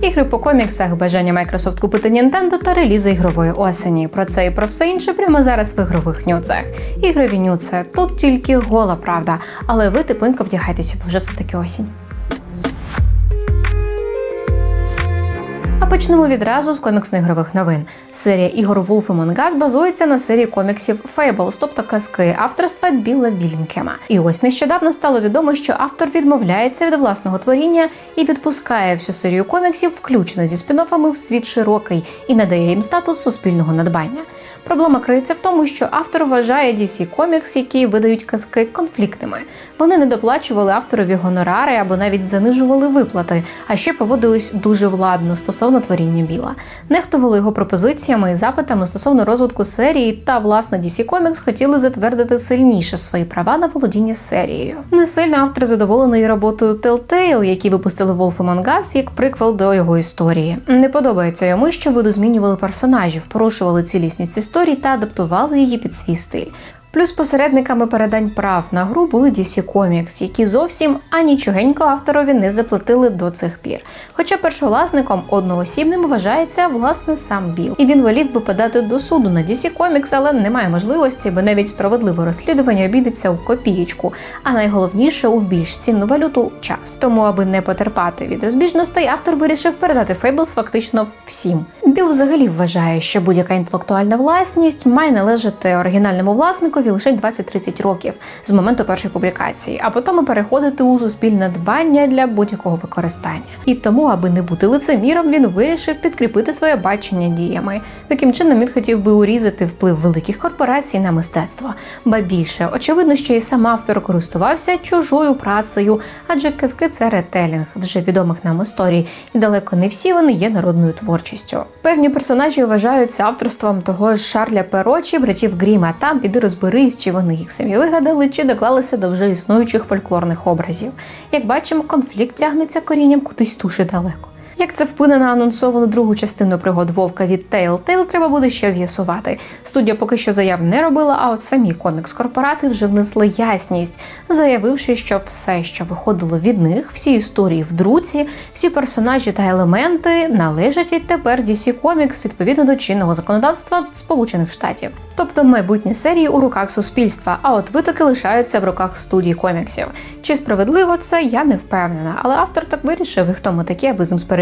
Ігри по коміксах, бажання Microsoft купити Nintendo та релізи ігрової осені. Про це і про все інше прямо зараз в ігрових нюцах. Ігрові нюци тут тільки гола правда, але ви тепленько вдягайтеся, бо вже все таки осінь. Почнемо відразу з коміксно-ігрових новин. Серія ігор Wolf Among Us базується на серії коміксів Fables, тобто казки авторства Біла Вілінкема. І ось нещодавно стало відомо, що автор відмовляється від власного творіння і відпускає всю серію коміксів, включно зі спін-оффами в світ широкий, і надає їм статус суспільного надбання. Проблема криється в тому, що автор вважає DC Comics, які видають казки конфліктними. Вони не доплачували авторові гонорари або навіть занижували виплати, а ще поводились дуже владно стосовно творіння Біла. Нехтували його пропозиціями і запитами стосовно розвитку серії, та власне DC Comics хотіли затвердити сильніше свої права на володіння серією. Не сильно автор задоволений роботою Telltale, які випустили Wolf Among Us як приквел до його історії. Не подобається йому, що видозмінювали персонажів, порушували цілісність історії та адаптували її під свій стиль. Плюс посередниками передань прав на гру були DC Comics, які зовсім анічогенько авторові не заплатили до цих пір. Хоча першовласником одноосібним вважається власне сам Біл, і він волів би подати до суду на DC Comics, але немає можливості, бо навіть справедливе розслідування обійдеться у копієчку, а найголовніше у більш цінну валюту час. Тому, аби не потерпати від розбіжностей, автор вирішив передати Fables фактично всім. Біл взагалі вважає, що будь-яка інтелектуальна власність має належати оригінальному власникові лише 20-30 років з моменту першої публікації, а потім переходити у суспільне дбання для будь-якого використання. І тому, аби не бути лицеміром, він вирішив підкріпити своє бачення діями. Таким чином він хотів би урізати вплив великих корпорацій на мистецтво. Ба більше, очевидно, що і сам автор користувався чужою працею, адже казки це ретелінг вже відомих нам історій, і далеко не всі вони є народною творчістю. Певні персонажі вважаються авторством того ж Шарля Перо чи братів Гріма. Там піди розберись, чи вони їх самі вигадали, чи доклалися до вже існуючих фольклорних образів. Як бачимо, конфлікт тягнеться корінням кудись дуже далеко. Як це вплине на анонсовану другу частину пригод Вовка від Telltale, треба буде ще з'ясувати. Студія поки що заяв не робила, а от самі комікс-корпорати вже внесли ясність, заявивши, що все, що виходило від них, всі історії в друці, всі персонажі та елементи належать відтепер DC Comics відповідно до чинного законодавства Сполучених Штатів. Тобто майбутні серії у руках суспільства, а от витоки лишаються в руках студій коміксів. Чи справедливо це, я не впевнена, але автор так вирішив, і хто ми такі, аби з ним сперечатися.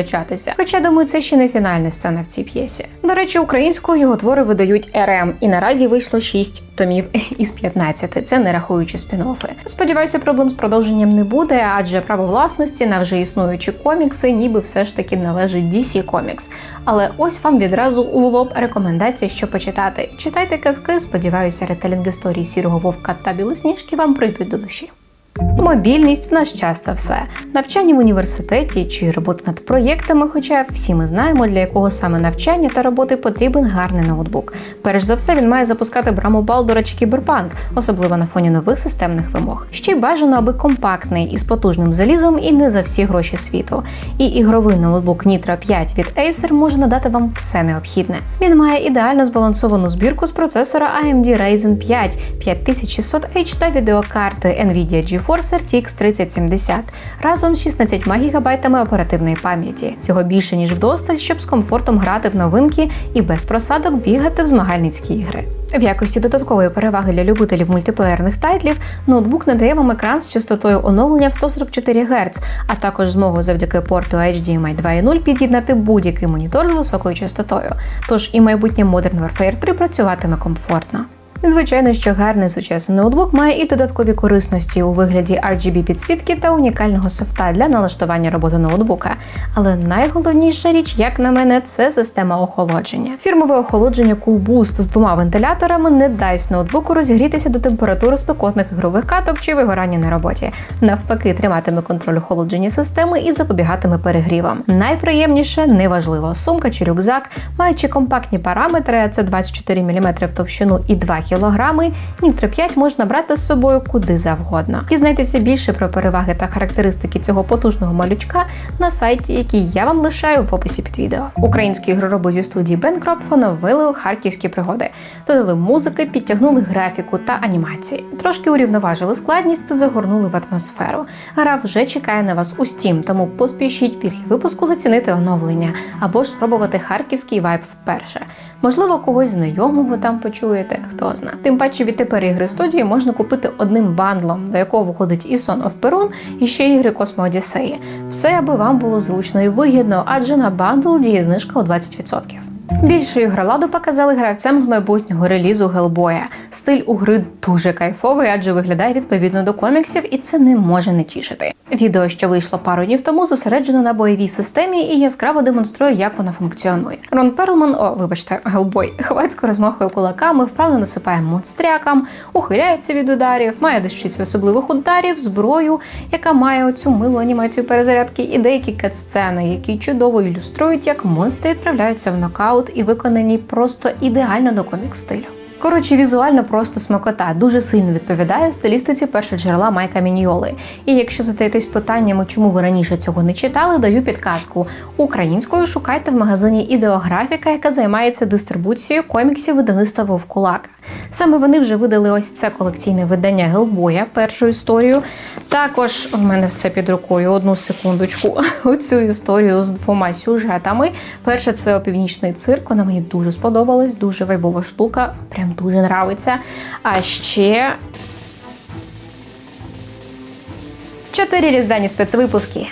Хоча думаю, це ще не фінальна сцена в цій п'єсі. До речі, українською його твори видають РМ, і наразі вийшло 6 томів із 15, це не рахуючи спін-оффи. Сподіваюся, проблем з продовженням не буде, адже право власності на вже існуючі комікси, ніби все ж таки належить DC Comics. Але ось вам відразу у лоб рекомендація, що почитати. Читайте казки, сподіваюся, ретелінг історії сірого вовка та білосніжки вам прийдуть до душі. Мобільність в наш час це все. Навчання в університеті чи робота над проєктами, хоча всі ми знаємо, для якого саме навчання та роботи потрібен гарний ноутбук. Перш за все, він має запускати браму Балдора чи Кіберпанк, особливо на фоні нових системних вимог. Ще й бажано, аби компактний із потужним залізом і не за всі гроші світу. І ігровий ноутбук Nitro 5 від Acer може надати вам все необхідне. Він має ідеально збалансовану збірку з процесора AMD Ryzen 5 5600H та відеокарти Nvidia GeForce RTX 3070 разом з 16 ГБ оперативної пам'яті. Цього більше ніж вдосталь, щоб з комфортом грати в новинки і без просадок бігати в змагальницькі ігри. В якості додаткової переваги для любителів мультиплеєрних тайтлів ноутбук надає вам екран з частотою оновлення в 144 Гц, а також змогу завдяки порту HDMI 2.0 під'єднати будь-який монітор з високою частотою. Тож і майбутнє Modern Warfare 3 працюватиме комфортно. Звичайно, що гарний сучасний ноутбук має і додаткові корисності у вигляді RGB підсвітки та унікального софта для налаштування роботи ноутбука. Але найголовніша річ, як на мене, це система охолодження. Фірмове охолодження Cool з двома вентиляторами не дасть ноутбуку розігрітися до температури спекотних ігрових каток чи вигорання на роботі. Навпаки, триматиме контроль охолодження системи і запобігатиме перегрівам. Найприємніше неважливо, сумка чи рюкзак, маючи компактні параметри, це 24 мм в товщину і 2 кг кілограми, Nitro 5 можна брати з собою куди завгодно. Дізнайтеся більше про переваги та характеристики цього потужного малючка на сайті, який я вам лишаю в описі під відео. Українські ігророби зі студії Бенкроп оновили харківські пригоди, додали музики, підтягнули графіку та анімації, трошки урівноважили складність та загорнули в атмосферу. Гра вже чекає на вас у Steam, тому поспішіть після випуску зацінити оновлення або ж спробувати харківський вайб вперше. Можливо, когось знайомого там почуєте, хто зна. Тим паче відтепер ігри студії можна купити одним бандлом, до якого входить і Son of Perun, і ще ігри Космо Одіссеї. Все, аби вам було зручно і вигідно, адже на бандл діє знижка у 20%. Більше ігроладу показали гравцям з майбутнього релізу Гелбоя. Стиль у гри дуже кайфовий, адже виглядає відповідно до коміксів, і це не може не тішити. Відео, що вийшло пару днів тому, зосереджено на бойовій системі і яскраво демонструє, як вона функціонує. Рон Перлман, о, вибачте, Гелбой, хвацько розмахує кулаками, вправно насипає монстрякам, ухиляється від ударів, має дещицю особливих ударів, зброю, яка має оцю милу анімацію перезарядки, і деякі катсцени, які чудово ілюструють, як монстри відправляються в нокаут і виконані просто ідеально до комік стилю. Коротше, візуально просто смакота дуже сильно відповідає стилістиці першоджерела Майка Міньйоли. І якщо задаєтесь питаннями, чому ви раніше цього не читали, даю підказку. Українською шукайте в магазині ідеографіка, яка займається дистрибуцією коміксів видавництва Вовкулака. Саме вони вже видали ось це колекційне видання Гелбоя, першу історію. Також в мене все під рукою. Одну секундочку. Оцю історію з двома сюжетами. Перше це опівнічний цирк. Вона мені дуже сподобалась, дуже вайбова штука. Прям дуже нравиться. А ще. Чотири різдвяні спецвипуски.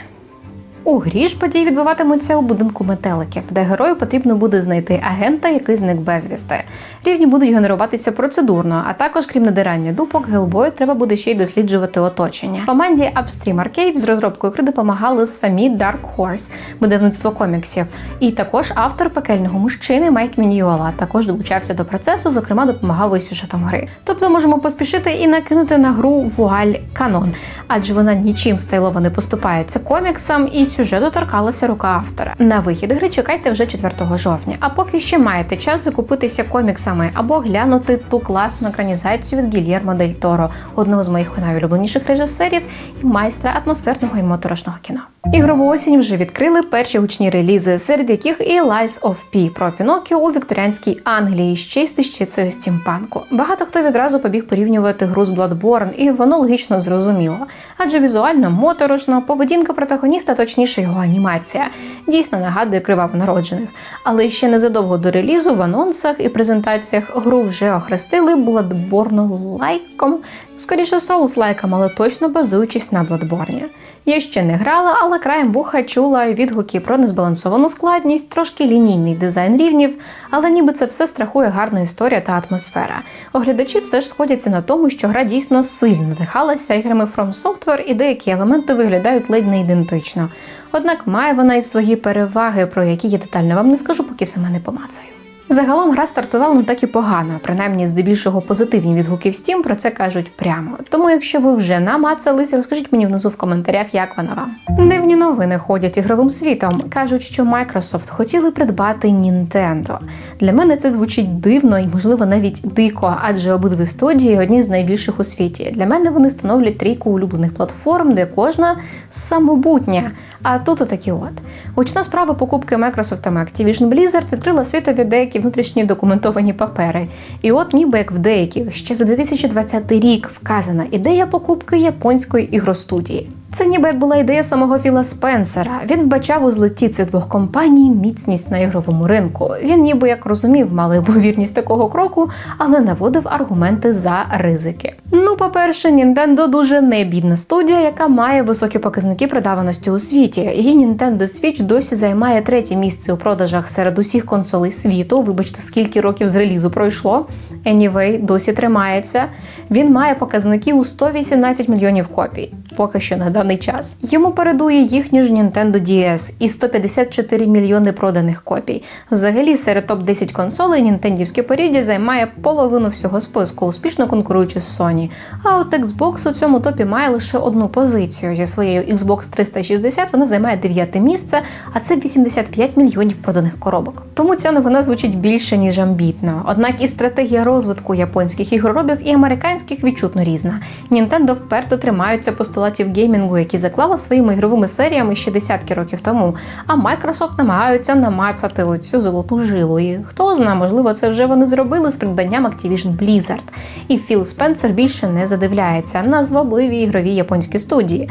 У грі ж події відбуватимуться у будинку метеликів, де герою потрібно буде знайти агента, який зник безвісти. Рівні будуть генеруватися процедурно, а також, крім надирання дупок, гелбою треба буде ще й досліджувати оточення. Команді Upstream Arcade з розробкою гри допомагали самі Dark Horse, видавництво коміксів, і також автор пекельного мужчини Майк Міньйола також долучався до процесу, зокрема допомагав із сюжетом гри. Тобто можемо поспішити і накинути на гру вуаль канон, адже вона нічим стайлово не поступається коміксам і сюжету торкалася рука автора. На вихід гри чекайте вже 4 жовтня. А поки ще маєте час закупитися коміксами або глянути ту класну екранізацію від Гільєрмо Дель Торо, одного з моїх найулюбленіших режисерів і майстра атмосферного і моторошного кіно. Ігрову осінь вже відкрили перші гучні релізи, серед яких і Lies of P про Пінокіо у вікторіанській Англії ще й з стімпанку. Багато хто відразу побіг порівнювати гру з Bloodborne, і воно логічно зрозуміло, адже візуально моторошно, поведінка протагоніста, точніше його анімація, дійсно нагадує криваво народжених. Але ще незадовго до релізу в анонсах і презентаціях гру вже охрестили Bloodborne лайком, скоріше Souls лайком, але точно базуючись на Bloodborne. Я ще не грала, але краєм вуха чула відгуки про незбалансовану складність, трошки лінійний дизайн рівнів, але ніби це все страхує гарна історія та атмосфера. Оглядачі все ж сходяться на тому, що гра дійсно сильно надихалася іграми From Software і деякі елементи виглядають ледь не ідентично. Однак має вона і свої переваги, про які я детально вам не скажу, поки сама не помацаю. Загалом гра стартувала не так і погано, принаймні здебільшого позитивні відгуки в Steam про це кажуть прямо. Тому, якщо ви вже намацались, розкажіть мені внизу в коментарях, як вона вам. Дивні новини ходять ігровим світом. кажуть, що Microsoft хотіли придбати Nintendo. Для мене це звучить дивно і, можливо, навіть дико, адже обидві студії одні з найбільших у світі. Для мене вони становлять трійку улюблених платформ, де кожна самобутня. А тут отакі от. Гучна справа покупки Microsoft Activision Blizzard відкрила світові деякі внутрішні документовані папери. І от ніби як в деяких ще за 2020 рік вказана ідея покупки японської ігростудії. Це ніби як була ідея самого Філа Спенсера. Він вбачав у злеті цих двох компаній міцність на ігровому ринку. Він ніби як розумів малоймовірність такого кроку, але наводив аргументи за ризики. Ну, по-перше, Nintendo дуже не бідна студія, яка має високі показники продаваності у світі. Її Nintendo Switch досі займає третє місце у продажах серед усіх консолей світу. Вибачте, скільки років з релізу пройшло. Anyway, досі тримається. Він має показники у 118 мільйонів копій. Поки що на даний час. Йому передує їхній ж Nintendo DS і 154 мільйони проданих копій. Взагалі, серед топ 10 консолей нінтендівське поріддя займає половину всього списку, успішно конкуруючи з Sony. А от Xbox у цьому топі має лише одну позицію. Зі своєю Xbox 360 вона займає дев'яте місце, а це 85 мільйонів проданих коробок. Тому ця новина звучить більше ніж амбітно. Однак і стратегія розвитку японських ігроробів і американських відчутно різна. Nintendo вперто тримаються постулатів геймінгу, які заклала своїми ігровими серіями ще десятки років тому. А Microsoft намагаються намацати оцю золоту жилу. І хто знає, можливо, це вже вони зробили з придбанням Activision Blizzard. І Філ Спенсер більше не задивляється на звабливі ігрові японські студії.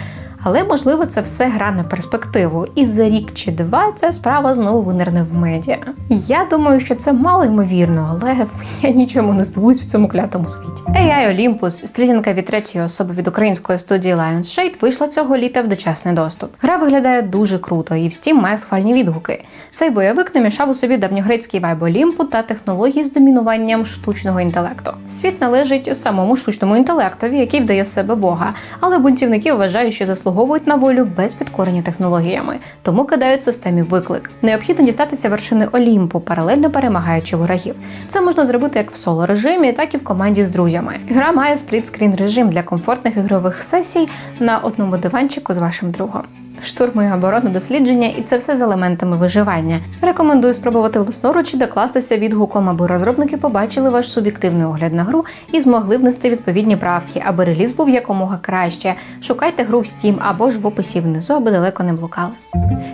Але можливо це все гра на перспективу, і за рік чи два ця справа знову винирне в медіа. Я думаю, що це мало ймовірно, але я нічому не здивуюсь в цьому клятому світі. AI Olympus, стрілянка від третьої особи від української студії Lions Shade, вийшла цього літа в дочасний доступ. Гра виглядає дуже круто і в Steam має схвальні відгуки. Цей бойовик намішав у собі давньогрецький вайб Олімпу та технології з домінуванням штучного інтелекту. Світ належить самому штучному інтелектові, який вдає себе Бога, але бунтівники вважають, що заслуговують на волю без підкорення технологіями, тому кидають системі виклик. Необхідно дістатися вершини Олімпу, паралельно перемагаючи ворогів. Це можна зробити як в соло режимі, так і в команді з друзями. Гра має сплітскрін режим для комфортних ігрових сесій на одному диванчику з вашим другом. Штурми оборонне дослідження, і це все з елементами виживання. Рекомендую спробувати власноруч і докластися відгуком, аби розробники побачили ваш суб'єктивний огляд на гру і змогли внести відповідні правки, аби реліз був якомога краще. Шукайте гру в Steam або ж в описі внизу, аби далеко не блукали.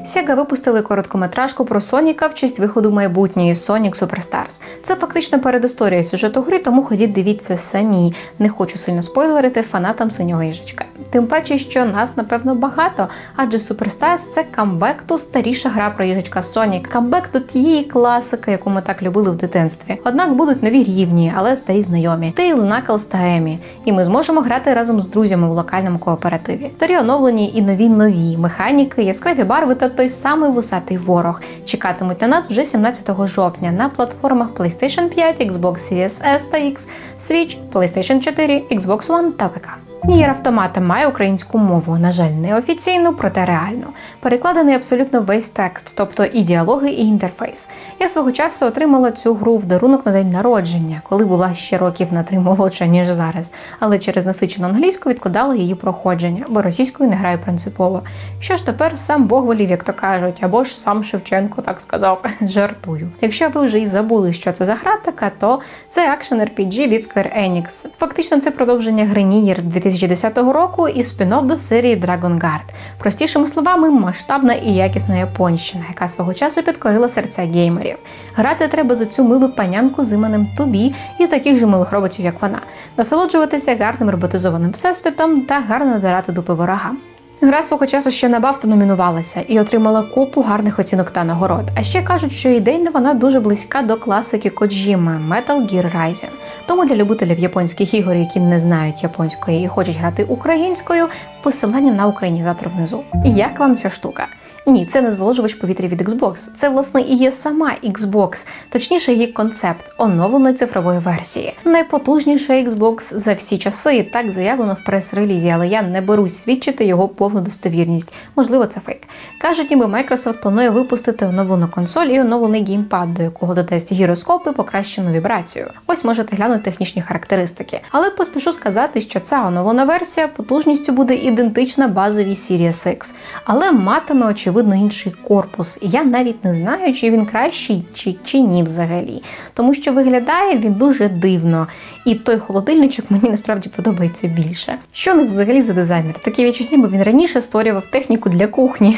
Sega випустили короткометражку про Соніка в честь виходу майбутньої Sonic Superstars. Це фактично передісторія сюжету гри, тому ходіть дивіться самі. Не хочу сильно спойлерити фанатам синього їжачка. Тим паче, що нас напевно багато, адже Superstars – це камбек ту старіша гра про їжачка Sonic. Камбек до тієї класики, яку ми так любили в дитинстві. Однак будуть нові рівні, але старі знайомі Tails, Knuckles та Емі. І ми зможемо грати разом з друзями в локальному кооперативі. Старі оновлені і нові нові механіки, яскраві барви та той самий вусатий ворог чекатимуть на нас вже 17 жовтня на платформах PlayStation 5, Xbox Series S та X, Switch, PlayStation 4, Xbox One та ПК. Нієр автомата має українську мову, на жаль, не офіційну, проте реальну. Перекладений абсолютно весь текст, тобто і діалоги, і інтерфейс. Я свого часу отримала цю гру в дарунок на день народження, коли була ще років на три молодша, ніж зараз. Але через насичену англійську відкладала її проходження, бо російською не граю принципово. Що ж тепер сам Бог волів, як то кажуть, або ж сам Шевченко так сказав, жартую. Якщо ви вже й забули, що це за гра така, то це акшен RPG від Square Enix. Фактично, це продовження гри Nier 2010 року і спін-офф до серії Dragon Guard. Простішими словами, масштабна і якісна японщина, яка свого часу підкорила серця геймерів. Грати треба за цю милу панянку з іменем Тобі і таких же милих роботів, як вона, насолоджуватися гарним роботизованим всесвітом та гарно надирати дупи ворогам. Гра свого часу ще на номінувалася і отримала купу гарних оцінок та нагород. А ще кажуть, що ідейно вона дуже близька до класики Коджіми Metal Gear Rising. Тому для любителів японських ігор, які не знають японської і хочуть грати українською, посилання на українізатор внизу. Як вам ця штука? Ні, це не зволожувач повітря від Xbox. Це власне і є сама Xbox, точніше її концепт оновленої цифрової версії. Найпотужніша Xbox за всі часи, так заявлено в прес-релізі, але я не берусь свідчити його повну достовірність. Можливо, це фейк. Кажуть, ніби Microsoft планує випустити оновлену консоль і оновлений геймпад, до якого додасть гіроскоп і покращену вібрацію. Ось можете глянути технічні характеристики. Але поспішу сказати, що ця оновлена версія потужністю буде ідентична базовій Series X, але матиме очевидно інший корпус. І я навіть не знаю, чи він кращий, чи, чи ні взагалі. Тому що виглядає він дуже дивно. І той холодильничок мені насправді подобається більше. Що не взагалі за дизайнер? Таке відчуття, бо він раніше створював техніку для кухні.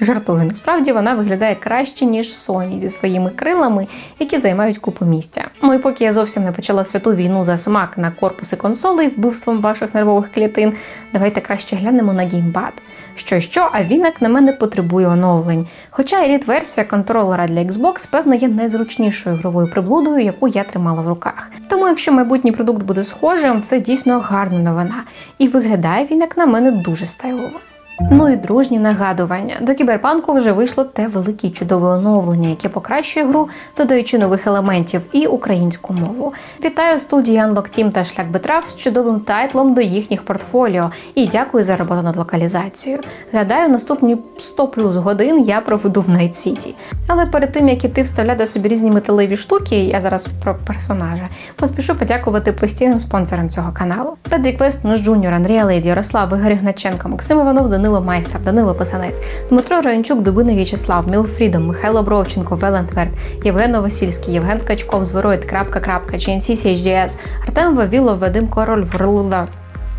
Жартую, насправді вона виглядає краще, ніж Sony зі своїми крилами, які займають купу місця. Ну і поки я зовсім не почала святу війну за смак на корпуси консолей вбивством ваших нервових клітин, давайте краще глянемо на геймпад. Що що, а він, як на мене, потребує оновлень. Хоча еліт-версія контролера для Xbox, певно, є найзручнішою ігровою приблудою, яку я тримала в руках. Тому, якщо майбутній продукт буде схожим, це дійсно гарна новина. І виглядає він, як на мене, дуже стайлово. Ну і дружні нагадування. До кіберпанку вже вийшло те велике чудове оновлення, яке покращує гру, додаючи нових елементів і українську мову. Вітаю студії Unlock Team та Шлях Бетрав з чудовим тайтлом до їхніх портфоліо. І дякую за роботу над локалізацією. Гадаю, наступні 100 плюс годин я проведу в Найт Сіті. Але перед тим як іти вставляти собі різні металеві штуки, я зараз про персонажа, поспішу подякувати постійним спонсорам цього каналу. Педрік Вестнуш Джуніор, Андрія Лейд, Ярослав Ігор Гначенко, Максим Іванов, Данило Майстер, Данило Писанець, Дмитро Раянчук, Дубина В'ячеслав, Мілфрідом, Михайло Бровченко, Велентверд, Євген Новосільський, Євген Скачков, Зворот. крапка, крапка, CHDS, Артем Вавілов, Вадим Король, Врлуда,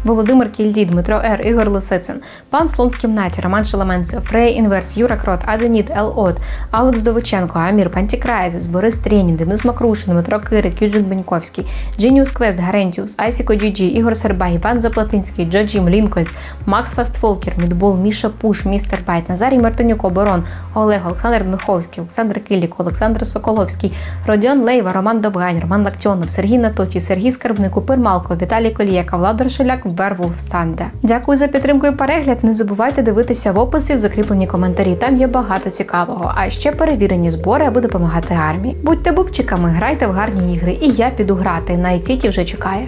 Володимир Кільдій, Дмитро Р, Ігор Лисицин, пан Слон в кімнаті, Роман Шелеменцев, Фрей Інверс, Юра Крот, Аденіт, Ел От, Алекс Довиченко, Амір Пантікрайзес, Борис Тренін, Денис Макрушин, Дмитро Кирик, Юджин Беньковський, Дженіус Квест, Гарентіус, Айсіко Джіджі, Ігор Сербай, Іван Заплатинський, Джоджім Лінкольн, Макс Фастфолкер, Мідбол, Міша Пуш, Містер Байт, Назарій Мартинюк, Оборон, Олег, Олександр Дмиховський, Олександр Килік, Олександр Соколовський, Родіон Лейва, Роман Довгань, Роман Лактьонов, Сергій Наточий, Сергій Скарбник, Упир Малко, Віталій Колієка, Владар Шеляк, Werewolf Thunder. Дякую за підтримку і перегляд. Не забувайте дивитися в описі в закріплені коментарі. Там є багато цікавого. А ще перевірені збори, аби допомагати армії. Будьте бубчиками, грайте в гарні ігри, і я піду грати. Найціті вже чекає.